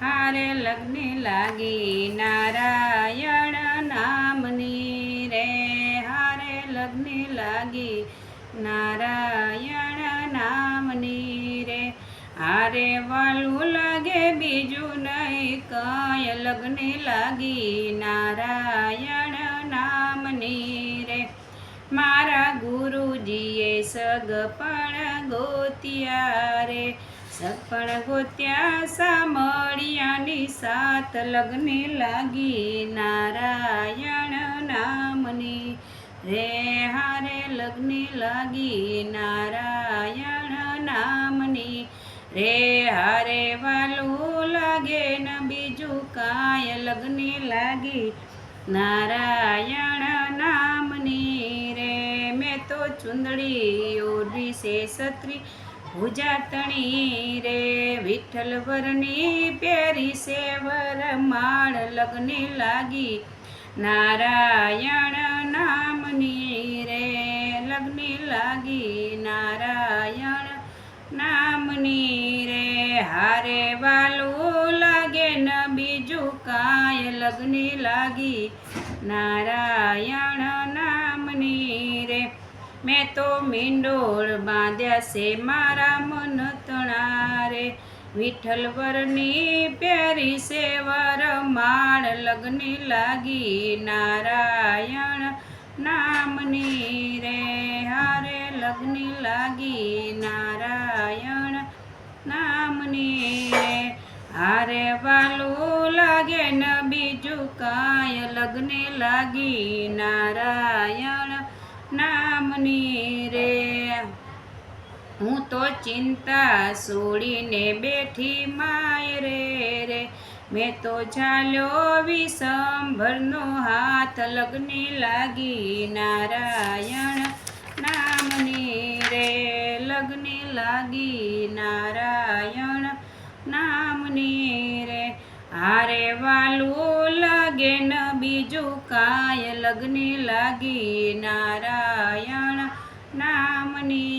હારે લગ્ન લાગી નારાયણ નામની રે. હારે લગ્ન લાગી નારાયણ નામની રે. હારે વાલું લાગે બીજું નહીં, કઈ લગ્ન લાગી નારાયણ નામની રે. મારા ગુરુજીએ સગપણ ગોતિયા રે. સગપણ ગોત્યા સામળિયાની સાત લગ્ને લાગી નારાયણ નામની. રે હારે લગ્ને લાગી નારાયણ નામની. રે હારે વાલું લાગે ન બીજું કાય લગ્ને લાગી નારાયણ નામની. રે મેં તો ચુંદડી ઓઢી છે સત્રી ભુજાતણી રે, વિઠ્ઠલ વરની પેરી છે વરમાળ લગ્ન લાગી. નારાયણ નામની રે, લગ્ન લાગી. નારાયણ નામની રે, હારે વાલું લાગે ન બીજું કાંઈ. લગ્ન લાગી. નારાયણ નામની રે મેં તો મીંડોળ બાંધ્યા છે, મારા મન તણારે. વિઠ્ઠલવરની પ્યારી છે વરમાળ લગ્ન લાગી નારાયણ નામની રે. હારે લગ્ન લાગી નારાયણ નામની રે. હારે વાલું લાગે ન બીજું કાંય લગ્ન લાગી નારાયણ નામની રે હું તો ચિંતા છોડીને બેઠી માય રે રે. મેં તો ચાલ્યો વિસંભરનો હાથ, લગ્ન લાગી નારાયણ નામની રે લગ્ન લાગી નારાયણ નામની હારે વાલું લાગે ન બીજું કાય લગ્ન લાગી. નારાયણ નામની